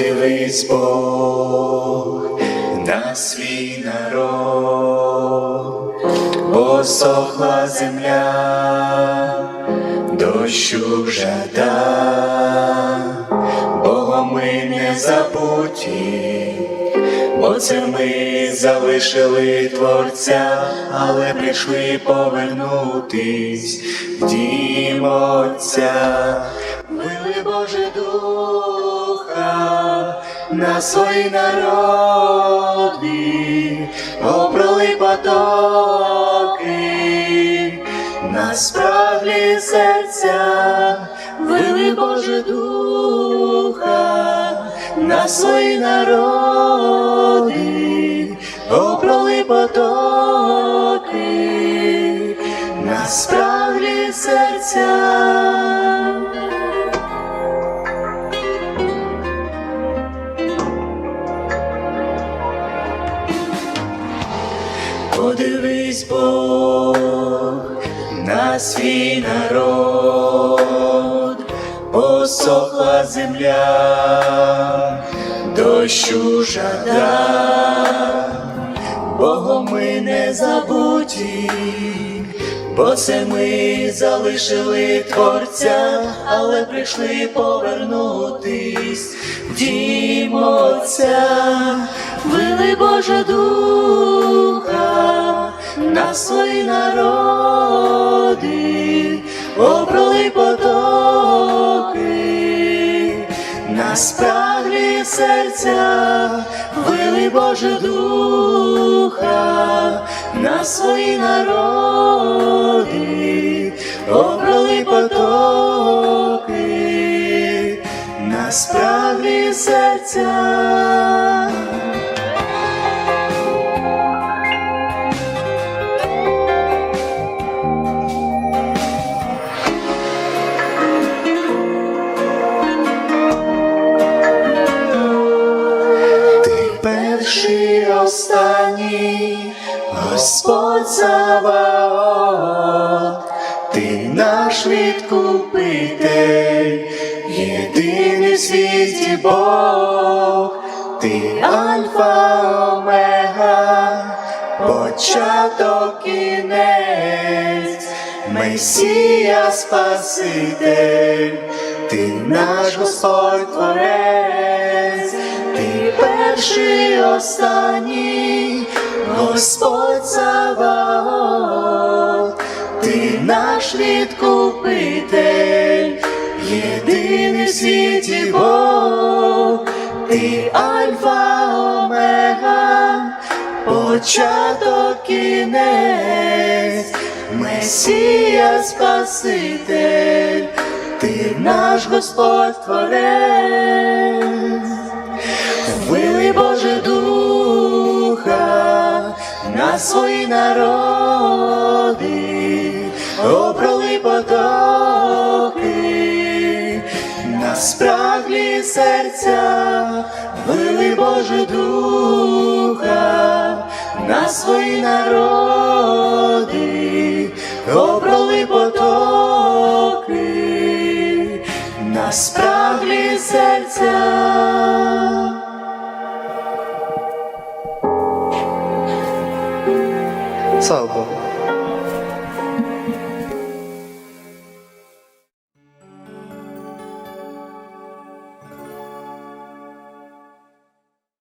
Подивись Бог на свій народ, посохла земля, дощу жада, Богом ми не забуті, бо це ми залишили Творця, але прийшли повернутись в дім Отця. Боже Духа на свої народи, опроли потоки, на справді серця, вили Боже Духа на свої народи, опроли потоки, на справді серця. Подивись Бог на свій народ, посохла земля, дощу жада, Богом ми не забуті, бо це ми залишили Творця, але прийшли повернутись. В дім Отця, вили Боже Духа свої народи, обрали потоки, на спраглі серця, вили Боже Духа на свої народи, обрали потоки, на спраглі серця. Перший останній, Господь Саваоф, ти наш відкупитель, єдиний в світі Бог, ти Альфа Омега, початок кінець, Месія Спаситель, ти наш Господь Творець, перший останній, Господь Саваоф, ти наш відкупитель, єдиний в світі Бог, ти Альфа Омега, початок кінець, Месія Спаситель, ти наш Господь Творець. Боже Духа на свої народи, обрали потоки, на спраглі серця, вили Боже Духа на свої народи, обрали потоки, на спраглі серця. 到过。